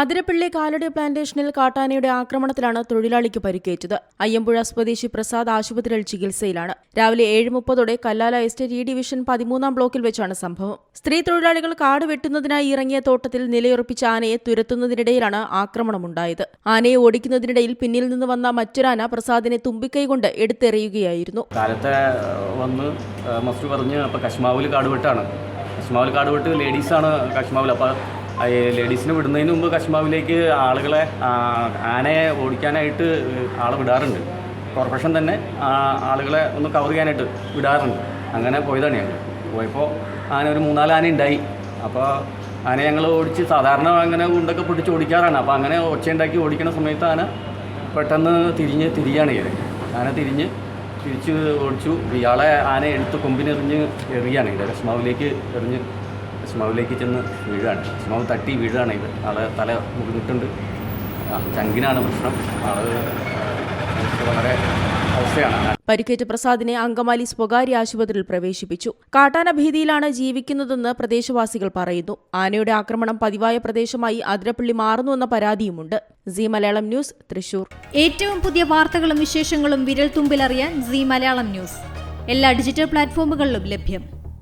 അതിരപ്പിള്ളി കാലടി പ്ലാന്റേഷനിൽ കാട്ടാനയുടെ ആക്രമണത്തിലാണ് തൊഴിലാളിക്ക് പരിക്കേറ്റത്. അയ്യമ്പുഴ സ്വദേശി പ്രസാദ് ആശുപത്രിയിൽ ചികിത്സയിലാണ്. രാവിലെ ഏഴ് മുപ്പതോടെ കല്ലാല എസ്റ്റേറ്റ് ഇ ഡിവിഷൻ പതിമൂന്നാം ബ്ലോക്കിൽ വെച്ചാണ് സംഭവം. സ്ത്രീ തൊഴിലാളികൾ കാട് വെട്ടുന്നതിനായി ഇറങ്ങിയ തോട്ടത്തിൽ നിലയുറപ്പിച്ച ആനയെ തുരത്തുന്നതിനിടയിലാണ് ആക്രമണമുണ്ടായത്. ആനയെ ഓടിക്കുന്നതിനിടയിൽ പിന്നിൽ നിന്ന് വന്ന മറ്റൊരാന പ്രസാദിനെ തുമ്പിക്കൈ കൊണ്ട് എടുത്തെറിയുകയായിരുന്നു. കാലത്തെ വന്ന് അപ്പോൾ കാട് കശ്മാവിൽ കാട് വെട്ട് ലേഡീസാണ് കശ്മാവിൽ അപ്പോൾ ലേഡീസിനെ വിടുന്നതിന് മുമ്പ് കശ്മാവിലേക്ക് ആളുകളെ ആനയെ ഓടിക്കാനായിട്ട് ആളെ വിടാറുണ്ട്. കോർപ്പറേഷൻ തന്നെ ആളുകളെ ഒന്ന് കവർ ചെയ്യാനായിട്ട് വിടാറുണ്ട്. അങ്ങനെ പോയതാണ് ഞങ്ങൾ പോയപ്പോൾ ആന ഒരു മൂന്നാൽ ആന ഉണ്ടായി അപ്പോൾ ആന ഞങ്ങൾ ഓടിച്ച് സാധാരണ അങ്ങനെ ഉണ്ടൊക്കെ പൊട്ടിച്ച് ഓടിക്കാറാണ്. അപ്പോൾ അങ്ങനെ ഒച്ചയുണ്ടാക്കി ഓടിക്കുന്ന സമയത്ത് ആന പെട്ടെന്ന് തിരിഞ്ഞ് തിരിയാണ് ചെയ്തത് ആന തിരിഞ്ഞ് തിരിച്ച് ഓടിച്ചു. ഇയാളെ ആന എടുത്ത് കൊമ്പിനെറിഞ്ഞ് എറിയാണ്. ഇത് കശ്മാവിലേക്ക് എറിഞ്ഞ് കശ്മാവിലേക്ക് ചെന്ന് വീഴാണ്. കശ്മാവ് തട്ടി വീഴാണ് ഇത് ആളെ തല മുറിഞ്ഞിട്ടുണ്ട്. ചങ്കിനാണ് പ്രശ്നം. ആൾ വളരെ അവസ്ഥയാണ്. പരിക്കേറ്റ പ്രസാദിനെ അങ്കമാലി സ്വകാര്യ ആശുപത്രിയിൽ പ്രവേശിപ്പിച്ചു. കാട്ടാന ഭീതിയിലാണ് ജീവിക്കുന്നതെന്ന് പ്രദേശവാസികൾ പറയുന്നു. ആനയുടെ ആക്രമണം പതിവായ പ്രദേശമായി അതിരപ്പള്ളി മാറുന്നുവെന്ന പരാതിയുമുണ്ട്. C Malayalam news Thrissur. ഏറ്റവും പുതിയ വാർത്തകളും വിശേഷങ്ങളും വിരൽ തുമ്പിലറിയാൻ സി മലയാളം ന്യൂസ്. എല്ലാ ഡിജിറ്റൽ പ്ലാറ്റ്ഫോമുകളിലും ലഭ്യം.